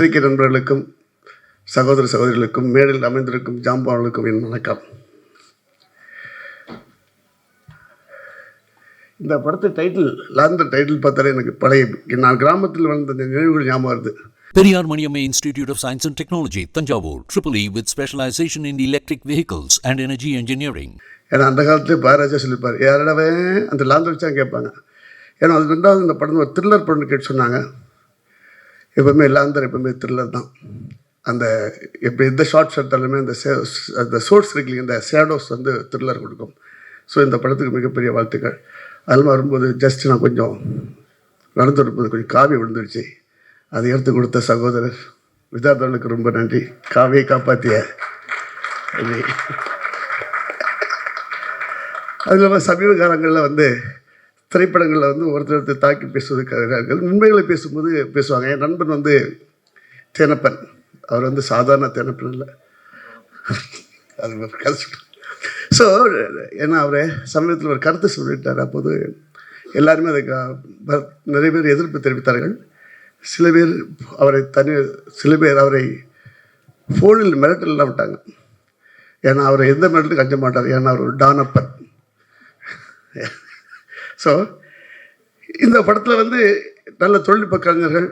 பத்திரிகை நண்பர்களுக்கும் சகோதர சகோதரிகளுக்கும் மேடையில் அமைந்திருக்கும் ஜாம்பான்களுக்கும் என் வணக்கம். இந்த படத்து டைட்டில் லாந்தர் டைட்டில் பார்த்தாலே எனக்கு பழைய நான் கிராமத்தில் வளர்ந்த நினைவுகள் ஞாபகம் வருது. Periyar Maniamma Institute of Science and Technology, Tanjavur, Triple E with specialization in electric vehicles and energy engineering. ஏன்னா அந்த காலத்துல பாராஜா சொல்லியிருப்பார் யாரடவே அந்த லாந்தர் வச்சா கேட்பாங்க. ஏன்னா அது ரெண்டாவது இந்த படம் ஒரு த்ரில்லர் படம் கேட்டு சொன்னாங்க. எப்பவுமே லாந்தர் எப்பவுமே த்ரில்லர் தான். அந்த எப்போ எந்த ஷார்ட்ஸ் எடுத்தாலுமே அந்த சே அந்த சோர்ஸ் இருக்கு இந்த ஷேடோஸ் வந்து த்ரில்லர் கொடுக்கும். ஸோ இந்த படத்துக்கு மிகப்பெரிய வாழ்த்துக்கள். அதில் வரும்போது ஜஸ்ட் நான் கொஞ்சம் நடந்து வரும்போது கொஞ்சம் காவி விழுந்துருச்சு. அதை எடுத்து கொடுத்த சகோதரர் விதார்த்தவனுக்கு ரொம்ப நன்றி. காவியை காப்பாற்றிய நன்றி. அது இல்லாமல் சமீப காலங்களில் வந்து திரைப்படங்களில் வந்து ஒருத்தர் ஒருத்தர் தாக்கி பேசுவதற்காக உண்மைகளை பேசும்போது பேசுவாங்க. என் நண்பன் வந்து தேனப்பன். அவர் வந்து சாதாரண தேனப்பன் இல்லை. அது கதை. ஸோ ஏன்னா அவர் சமயத்தில் ஒரு கருத்து சொல்லிட்டார். அப்போது எல்லாருமே அதுக்கு நிறைய பேர் எதிர்ப்பு தெரிவித்தார்கள். சில பேர் அவரை தனி சில பேர் அவரை ஃபோனில் மிரட்டலாம் விட்டாங்க. ஏன்னா அவர் எந்த மிரட்டலும் கஞ்ச மாட்டார். ஏன்னா அவர் டானப்பன். ஸோ இந்த படத்தில் வந்து நல்ல தொழில்நுட்ப கலைஞர்கள்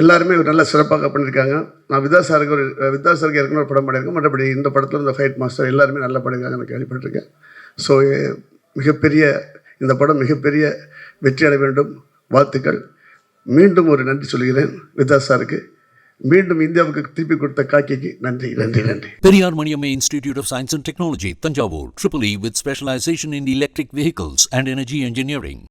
எல்லாருமே நல்ல சிறப்பாக பண்ணியிருக்காங்க. நான் வித்யாசாருக்கு ஒரு வித்யாசாருக்கு ஏற்கனவே ஒரு படம் பண்ணியிருக்கேன். மற்றபடி இந்த படத்தில் இந்த ஃபைட் மாஸ்டர் எல்லாருமே நல்லா பண்ணியிருக்காங்க நான் கேள்விப்பட்டிருக்கேன். ஸோ மிகப்பெரிய இந்த படம் மிகப்பெரிய வெற்றி அடைய வேண்டும். வாழ்த்துக்கள். மீண்டும் ஒரு நன்றி சொல்கிறேன் வித்யாசாருக்கு மீண்டும் இந்தியாவுக்கு திருப்பி கொடுத்த காக்கிக்கு நன்றி நன்றி நன்றி. Periyar Maniammai institute of science and technology Thanjavur triple E with specialisation in electric vehicles and energy engineering